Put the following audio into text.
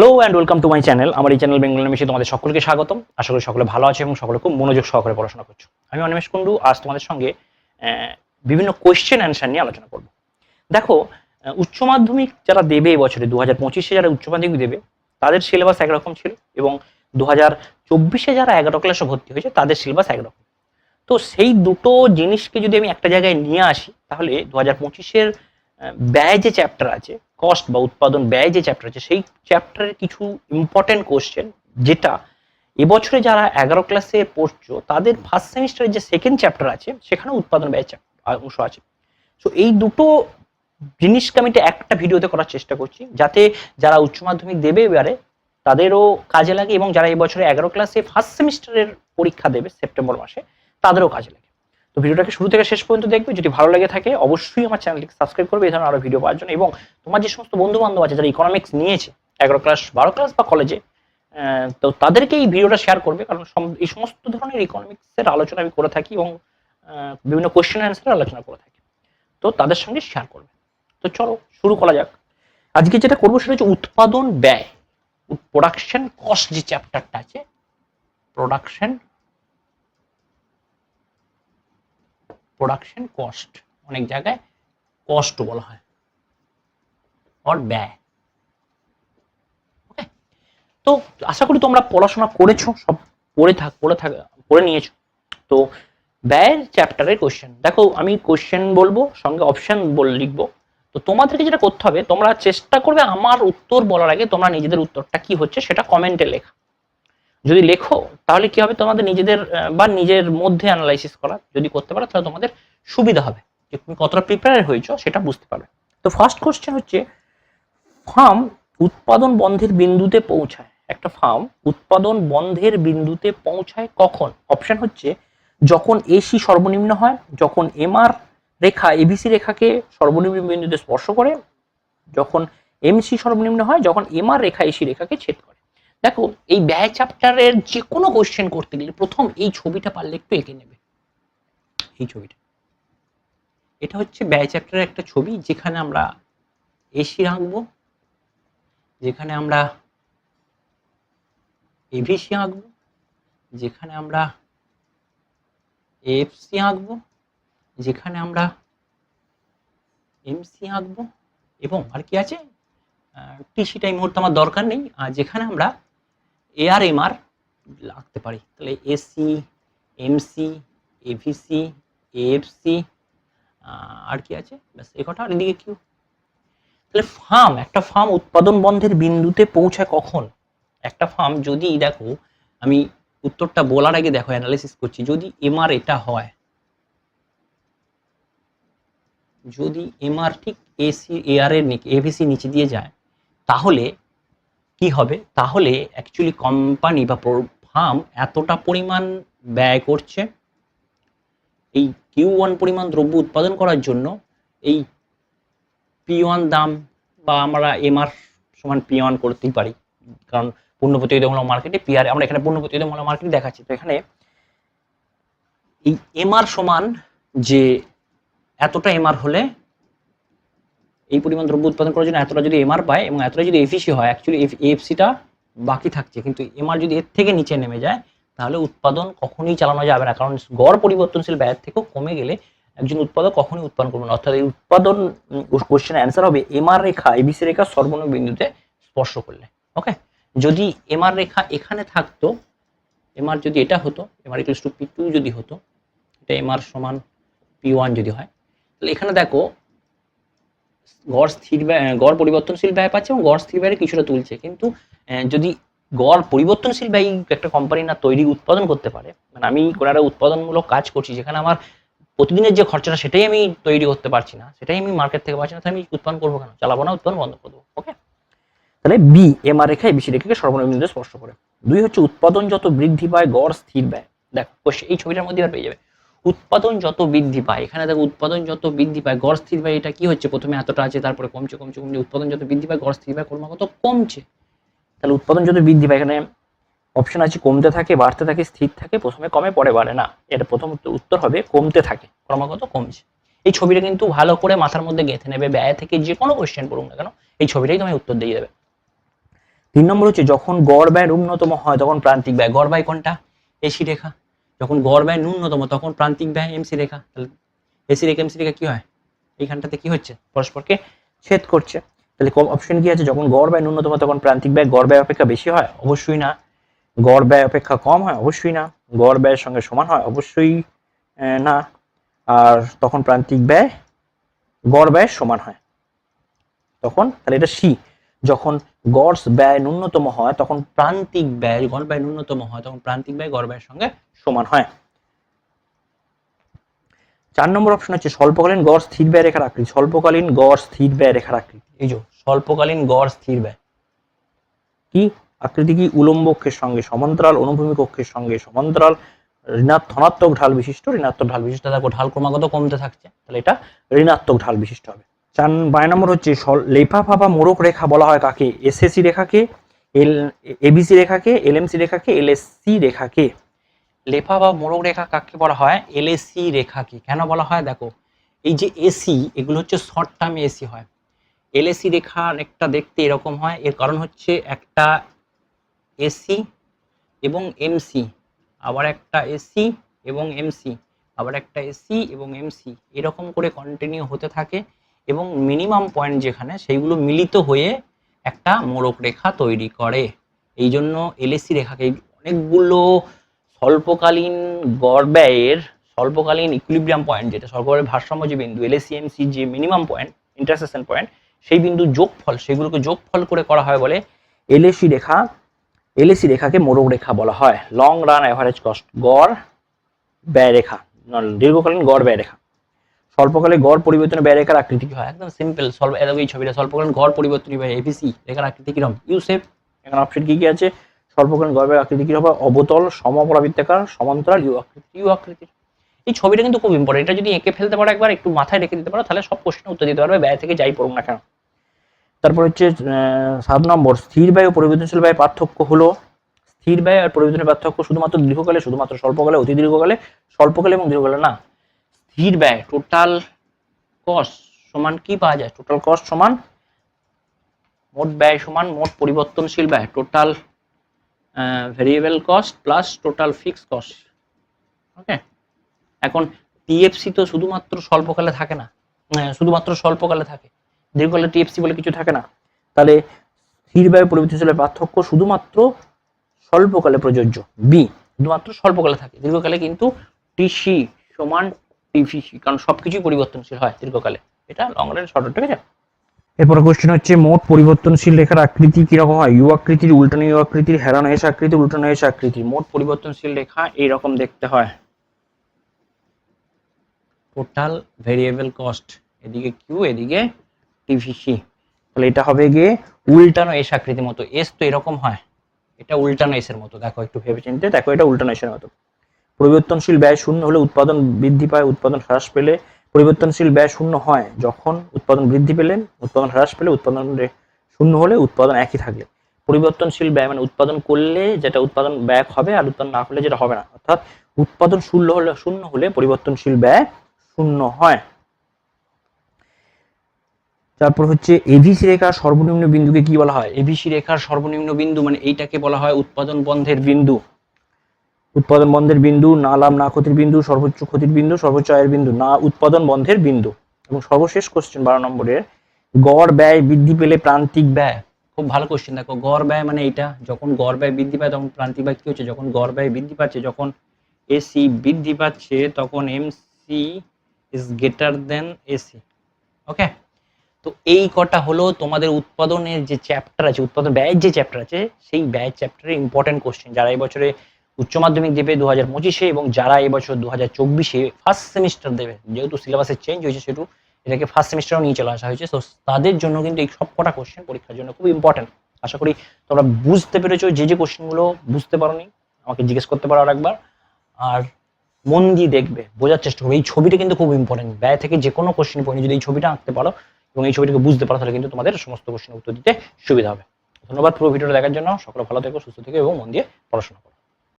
Hello and welcome to my channel আমার এই channel Bengal নিমেষে তোমাদের সকলকে স্বাগতম। আশা করি সকলে ভালো আছে এবং সকলে খুব মনোযোগ সহকারে পড়াশোনা করছ। আমি অনিমেষ কুন্ডু আজ তোমাদের সঙ্গে বিভিন্ন কোয়েশ্চেন অ্যান্সার নিয়ে আলোচনা করব। দেখো উচ্চ মাধ্যমিক যারা দেবে এবছরে দু হাজার পঁচিশে যারা উচ্চ মাধ্যমিক দেবে, তাদের সিলেবাস একরকম ছিল এবং দু হাজার চব্বিশে যারা এগারো ক্লাসে ভর্তি হয়েছে, তাদের সিলেবাস একরকম। তো সেই দুটো জিনিসকে যদি আমি একটা জায়গায় নিয়ে আসি, তাহলে দু হাজার পঁচিশের ব্যয় যে চ্যাপ্টার আছে কস্ট বা উৎপাদন ব্যয় যে চ্যাপ্টার আছে, সেই চ্যাপ্টারের কিছু ইম্পর্টেন্ট কোশ্চেন যেটা এবছরে যারা এগারো ক্লাসে পড়ছো, তাদের ফার্স্ট সেমিস্টারের যে সেকেন্ড চ্যাপ্টার আছে সেখানে উৎপাদন ব্যয় অংশ আছে। তো এই দুটো জিনিসকে আমি একটা- ভিডিওতে করার চেষ্টা করছি, যাতে যারা উচ্চ মাধ্যমিক দেবে এবারে, তাদেরও কাজে লাগে এবং যারা এবছরে এগারো ক্লাসে ফার্স্ট সেমিস্টারের পরীক্ষা দেবে, সেপ্টেম্বর মাসে, তাদেরও কাজে লাগে। ভিডিওটাকে শুরু থেকে শেষ পর্যন্ত দেখবে। যদি ভালো লেগে থাকে, অবশ্যই আমার চ্যানেলটিকে সাবস্ক্রাইব করবে। এই ধরনের আরও ভিডিও পাওয়ার জন্য। এবং তোমার যে সমস্ত বন্ধু বান্ধব আছে, যারা ইকোনমিক্স নিয়েছে, এগারো ক্লাস বারো ক্লাস বা কলেজে তো তাদেরকে এই ভিডিওটা শেয়ার করবে। কারণ এই সমস্ত ধরনের ইকোনমিক্সের আলোচনা আমি করে থাকি এবং বিভিন্ন কোয়েশ্চেন অ্যান্সারের আলোচনা করে থাকি। তো তাদের সঙ্গে শেয়ার করবে। তো চলো, শুরু করা যাক। আজকে যেটা করব সেটা হচ্ছে উৎপাদন ব্যয়। প্রোডাকশন কস্ট যে চ্যাপ্টারটা আছে প্রোডাকশন প্রোডাকশন কস্ট অনেক জায়গায় কস্ট বলা হয়। অর ব্যয় ওকে তো আশা করি তোমরা পড়াশোনা করেছ, সব পড়ে থাক পড়ে থাক, পড়ে নিয়েছো। তো ব্যয়ের চ্যাপ্টারের কোশ্চেন দেখো, আমি কোশ্চেন বলব, সঙ্গে অপশন বল লিখব। তো তোমাদেরকে যেটা করতে হবে, তোমরা চেষ্টা করবে আমার উত্তর বলার আগে তোমরা নিজেদের উত্তরটা কি হচ্ছে সেটা কমেন্টে লেখা। যদি লেখো, তাহলে কি হবে? তোমাদের নিজেদের বা নিজের মধ্যে অ্যানালাইসিস করা যদি করতে পারো, তাহলে তোমাদের সুবিধা হবে। যে তুমি কতটা প্রিপেয়ার হয়েছো, সেটা বুঝতে পারবে। তো ফার্স্ট কোশ্চেন হচ্ছে ফার্ম উৎপাদন বন্ধের বিন্দুতে পৌঁছায়। একটা ফার্ম উৎপাদন বন্ধের বিন্দুতে পৌঁছায় কখন? অপশন হচ্ছে, যখন এসি সর্বনিম্ন হয়, যখন এমআর রেখা এবিসি রেখাকে সর্বনিম্ন বিন্দুতে স্পর্শ করে, যখন এমসি সর্বনিম্ন হয়, যখন এমআর রেখা এসি রেখাকে ছেদ করে। দেখো, এই ব্যয় চ্যাপ্টারের যে কোনো কোশ্চেন করতে গেলে প্রথম এই ছবিটা পারলে একটু এঁকে নেবে। এই ছবিটা। এটা হচ্ছে ব্যয় চ্যাপ্টারের একটা ছবি যেখানে আমরা এসি আঁকবো, যেখানে আমরা এভিসি আঁকবো, যেখানে আমরা এফসি আঁকবো, যেখানে আমরা এমসি আঁকবো এবং আর কি আছে? টিসিটা এই মুহূর্তে আমার দরকার নেই। আর যেখানে আমরা এআর এমআর আঁকতে পারি। তাহলে এসি এমসি এভিসি এফসি আর কি আছে? ব্যাস, এ কটা, আর এদিকে কিউ তাহলে ফার্ম একটা ফার্ম উৎপাদন বন্ধের বিন্দুতে পৌঁছায় কখন? একটা ফার্ম যদি দেখো, আমি উত্তরটা বলার আগে দেখো অ্যানালাইসিস করছি। যদি এমআর এটা হয়, যদি এমআর ঠিক এসি এআর এর নিচে এভিসি নিচে দিয়ে যায়, তাহলে কি হবে? তাহলে অ্যাকচুয়ালি কোম্পানি বা ফার্ম এতটা পরিমাণ ব্যয় করছে, এই কিউ ওয়ান পরিমাণ দ্রব্য উৎপাদন করার জন্য এই পি ওয়ান দাম বা আমরা এমআর সমান পি ওয়ান করতেই পারি। কারণ পূর্ণ প্রতিযোগিতামূলক মার্কেটে পিআর আমরা এখানে পূর্ণ প্রতিযোগিতামূলক মার্কেটে দেখাচ্ছি। তো এখানে এই এমআর সমান যে এতটা এমআর হলে এই পরিমাণ দ্রব্য উৎপাদন করার জন্য এতটা যদি এমআর পায় এবং এতটা যদি এফিসি হয় অ্যাকচুয়ালি এফসিটা বাকি থাকছে। কিন্তু এমআর যদি এর থেকে নিচে নেমে যায়, তাহলে উৎপাদন কখনোই চালানো যাবে না। কারণ গড় পরিবর্তনশীল ব্যয়ের থেকেও কমে গেলে একজন উৎপাদক কখনোই উৎপাদন করবে না। অর্থাৎ এই উৎপাদন কোশ্চেন অ্যান্সার হবে এমআর রেখা এবিসি রেখা সর্বনিম্ন বিন্দুতে স্পর্শ করলে। ওকে যদি এমআর রেখা এখানে থাকতো এমআর যদি এটা হতো MR equals to P two যদি হতো, এটা এমআর সমান পি ওয়ান যদি হয়, তাহলে এখানে দেখো গড় স্থির ব্যয় গড় পরিবর্তনশীল ব্যয় পাচ্ছে এবং গড় স্থির ব্যয়ের কিছুটা তুলছে। কিন্তু যদি গড় পরিবর্তনশীল ব্যয় একটা কোম্পানি না তৈরি উৎপাদন করতে পারে মানে আমি কোনো একটা উৎপাদনমূলক কাজ করছি, যেখানে আমার প্রতিদিনের যে খরচাটা সেটাই আমি তৈরি করতে পারছি না, সেটাই আমি মার্কেট থেকে পাচ্ছি না আমি উৎপাদন করব কেন? চালাবো না, উৎপাদন বন্ধ করব ওকে তাহলে বি এম আর রেখা এবিসি রেখাকে সর্বনিম্ন স্পর্শ করে। দুই হচ্ছে উৎপাদন যত বৃদ্ধি পায়, গড় স্থির ব্যয়। দেখো এই ছবিটার মধ্যে আর পেয়ে যাবে। উৎপাদন যত বৃদ্ধি পায়, এখানে দেখো উৎপাদন যত বৃদ্ধি পায়, গড় স্থির ব্যয় এটা কি হচ্ছে? প্রথমে এতটা আছে, তারপরে কমছে কমছে কমছে, উৎপাদন যত বৃদ্ধি পায়, গড় স্থির ব্যয় ক্রমাগত কমছে। তাহলে উৎপাদন যত বৃদ্ধি পায়, এখানে অপশন আছে কমতে থাকে, বাড়তে থাকে, স্থির থাকে, প্রথমে কমে, পরে বাড়ে, না। এটা প্রথম উত্তর হবে কমতে থাকে ক্রমাগত কমছে। এই ছবিটা কিন্তু ভালো করে মাথার মধ্যে গেঁথে নেবে, ব্যয় থেকে যে কোনো কোয়েশ্চেন পড়ুক না কেন, এই ছবিটাই তোমায় উত্তর দিয়ে দেবে। তিন নম্বর হচ্ছে, যখন গড় ব্যয় ন্যূনতম হয়, তখন প্রান্তিক ব্যয়। গড় ব্যয় কোনটা? এসি রেখা। যখন গড় ব্যয় ন্যূনতম, তখন প্রান্তিক ব্যয় এমসি রেখা। তাহলে এসি রেখা এমসি রেখা কি হয়? এইখানটাতে কি হচ্ছে? পরস্পরকে ছেদ করছে। তাহলে কোন অপশন কি আছে? যখন গড় ব্যয় ন্যূনতম, তখন প্রান্তিক ব্যয় গড় ব্যয় অপেক্ষা বেশি হয়? অবশ্যই না। গড় ব্যয় অপেক্ষা কম হয়? অবশ্যই না। গড় ব্যয়ের সঙ্গে সমান হয়? অবশ্যই না। আর তখন প্রান্তিক ব্যয়, গড় ব্যয়ের সমান হয়। তখন তাহলে এটা সি যখন গড় ব্যয় ন্যূনতম হয়, তখন প্রান্তিক ব্যয়, গড় ব্যয় ন্যূনতম হয়, তখন প্রান্তিক ব্যয় গড় ব্যয়ের সঙ্গে সমান হয়। চার নম্বর অপশন হচ্ছে স্বল্পকালীন গড় স্থির ব্যয় রেখার আকৃতি। স্বল্পকালীন গড় স্থির ব্যয় রেখার আকৃতি। এই যে স্বল্পকালীন গড় স্থির ব্যয়। কি? আকৃতি কি? উলম্ব অক্ষের সঙ্গে সমান্তরাল, অনুভূমিক অক্ষের সঙ্গে সমান্তরাল, ঋণাত্মক ঢাল বিশিষ্ট, ঋণাত্মক ঢাল বিশিষ্ট। দেখো, ঢাল ক্রমাগত কমতে থাকছে, তাহলে এটা ঋণাত্মক ঢাল বিশিষ্ট হবে। চার বাই নম্বর হচ্ছে লেফাফা বা মোড়ক রেখা বলা হয় কাকে? এসএসি রেখাকে এল এবিসি রেখাকে এলএমসি রেখাকে এলএসসি রেখাকে। লেফা বা মোড়ক রেখা কাকে বলা হয়? এলএসসি রেখাকে। কেন বলা হয়? দেখো, এই যে এসি এগুলো হচ্ছে শর্ট টার্মে এসি হয়। এলএসি রেখা অনেকটা দেখতে এরকম হয়। এর কারণ হচ্ছে একটা এসি এবং এমসি আবার একটা এসি এবং এমসি আবার একটা এসি এবং এমসি এরকম করে কন্টিনিউ হতে থাকে। এবং মিনিমাম পয়েন্ট যেখানে, সেইগুলো মিলিত হয়ে একটা মোড়ক রেখা তৈরি করে। এই জন্য এলএসি রেখাকে অনেকগুলো স্বল্পকালীন গড় ব্যয়ের স্বল্পকালীন ইকুইলিব্রিয়াম পয়েন্ট যেটা স্বল্পকালীন ভারসাম্য যে বিন্দু এলএসিএমসি যে মিনিমাম পয়েন্ট ইন্টারসেকশন পয়েন্ট সেই বিন্দু যোগফল, সেগুলোকে যোগফল করে করা হয় বলে এলএসি রেখা এলএসি রেখাকে মোড়ক রেখা বলা হয়। লং রান অ্যাভারেজ কস্ট গড় ব্যয় রেখা, দীর্ঘকালীন গড় ব্যয় রেখা। স্বল্পকালে গড় পরিবর্তনের ব্যয় রেখার আকৃতি কি হয়? একদম সিম্পল স্বল্প এই ছবিটা স্বল্পকালীন গড় পরিবর্তনী ব্যয় এপিসি রেখার আকৃতি কীরকম ইউসেফ এখানে অপশন কি কি আছে? স্বল্পকালীন গড় ব্যয় আকৃতি কি হবে অবতল, সমপরাবৃত্তাকার, সমান্তরাল ইউ আকৃতি ইউ আকৃতির। এই ছবিটা কিন্তু খুব ইম্পর্টেন্ট এটা যদি এঁকে ফেলতে পারো একবার, একটু মাথায় রেখে দিতে পারো, তাহলে সব কোশ্চেন উত্তর দিতে পারবে, ব্যয় থেকে যাই পড়ুক না কেন। তারপর হচ্ছে সাত নম্বর, স্থির ব্যয় ও পরিবর্তনশীল ব্যয় পার্থক্য হলো, স্থির ব্যয় আর পরিবর্তনের পার্থক্য শুধুমাত্র দীর্ঘকালে, শুধুমাত্র স্বল্পকালে, অতি দীর্ঘকালে, স্বল্পকালে এবং দীর্ঘকালে না। স্থির ব্যয় টোটাল কস্ট সমান কি পাওয়া যায়? টোটাল কস্ট সমান মোট ব্যয় সমান মোট পরিবর্তনশীল ব্যয় total variable cost plus total fix cost okay এখন টিএফসি তো শুধুমাত্র স্বল্পকালে থাকে না শুধুমাত্র স্বল্পকালে থাকে। দীর্ঘকালে টিএফসি বলে কিছু থাকে না। তাহলে স্থির ব্যয় পরিবর্তনশীলের পার্থক্য শুধুমাত্র স্বল্পকালে প্রযোজ্য বি শুধুমাত্র স্বল্পকালে থাকে। দীর্ঘকালে কিন্তু টিসি সমান টিভিসি কারণ সবকিছুই পরিবর্তনশীল হয় দীর্ঘকালে। এটা লং রান শর্ট ঠিক আছে? এরপরে কোশ্চেন হচ্ছে মোট পরিবর্তনশীল রেখার আকৃতি কীরকম হয়? ইউ আকৃতির উল্টানো ইউ আকৃতির হেরানো এস আকৃতি উল্টানো এস আকৃতি। মোট পরিবর্তনশীল রেখা এইরকম দেখতে হয়। টোটাল ভেরিয়েবল কস্ট এদিকে কিউ এদিকে টিভিসি তাহলে এটা হবে গিয়ে উল্টানো এস আকৃতির মতো। এস তো এরকম হয়। এটা উল্টানো এসের মতো। দেখো একটু ভেবে চিনতে। দেখো এটা উল্টানো এসের মতো। পরিবর্তনশীল ব্যয় শূন্য হলে উৎপাদন বৃদ্ধি পায়, উৎপাদন হ্রাস পেলে পরিবর্তনশীল ব্যয় শূন্য হয়। যখন উৎপাদন বৃদ্ধি পেলে, উৎপাদন হ্রাস পেলে উৎপাদন শূন্য হলে উৎপাদন একই থাকলে পরিবর্তনশীল ব্যয় মানে উৎপাদন করলে যেটা উৎপাদন ব্যয় হবে আর উৎপাদন না করলে যেটা হবে না। অর্থাৎ উৎপাদন শূন্য হলে শূন্য হলে পরিবর্তনশীল ব্যয় শূন্য হয়। তারপর হচ্ছে এভিসি রেখার সর্বনিম্ন বিন্দুকে কি বলা হয়? এভিসি রেখার সর্বনিম্ন বিন্দু মানে এইটাকে বলা হয় উৎপাদন বন্ধের বিন্দু। উৎপাদন বন্ধের বিন্দু, না লাভ, না ক্ষতির বিন্দু, সর্বোচ্চ ক্ষতির বিন্দু, সর্বোচ্চ আয়ের বিন্দু, না উৎপাদন বন্ধের বিন্দু। এবং সর্বশেষ কোশ্চেন বারো নম্বরের গড় ব্যয় বৃদ্ধি পেলে প্রান্তিক ব্যয়? খুব ভালো কোশ্চেন দেখো, গড় ব্যয় মানে এইটা, যখন গড় ব্যয় বৃদ্ধি পায় তখন প্রান্তিক ব্যয় কি হচ্ছে? যখন গড় ব্যয় বৃদ্ধি পাচ্ছে, যখন এসি বৃদ্ধি পাচ্ছে, তখন MC is greater than AC okay তো এই কটা হলো তোমাদের উৎপাদনের যে চ্যাপ্টার আছে, উৎপাদন ব্যয়ের যে চ্যাপ্টার আছে, সেই ব্যয় চ্যাপ্টারের ইম্পর্টেন্ট কোশ্চেন যারা এই বছরে উচ্চ মাধ্যমিক দেবে দু হাজার পঁচিশে এবং যারা এবছর দু হাজার চব্বিশে ফার্স্ট সেমিস্টার দেবে, যেহেতু সিলেবাসের চেঞ্জ হয়েছে সেটু এটাকে ফার্স্ট সেমিস্টারও নিয়ে চলে আসা হয়েছে। তো তাদের জন্য কিন্তু এই সব কটা কোশ্চেন পরীক্ষার জন্য খুব ইম্পর্টেন্ট আশা করি তোমরা বুঝতে পেরেছ যে যে কোশ্চেনগুলো বুঝতে পারোনি, আমাকে জিজ্ঞেস করতে পারো আরেকবার। আর মন দিয়ে দেখবে, বোঝার চেষ্টা করবে। এই ছবিটা কিন্তু খুব ইম্পর্টেন্ট ব্যয় থেকে যে কোনো কোশ্চেন পড়ে যদি এই ছবিটা আঁকতে পারো এবং এই ছবিটাকে বুঝতে পারো, তাহলে কিন্তু তোমাদের সমস্ত কোশ্চেনের উত্তর দিতে সুবিধা হবে। ধন্যবাদ পুরো ভিডিওটা দেখার জন্য। সকলে ভালো থেকো, সুস্থ থেকো এবং মন দিয়ে পড়াশোনা করো।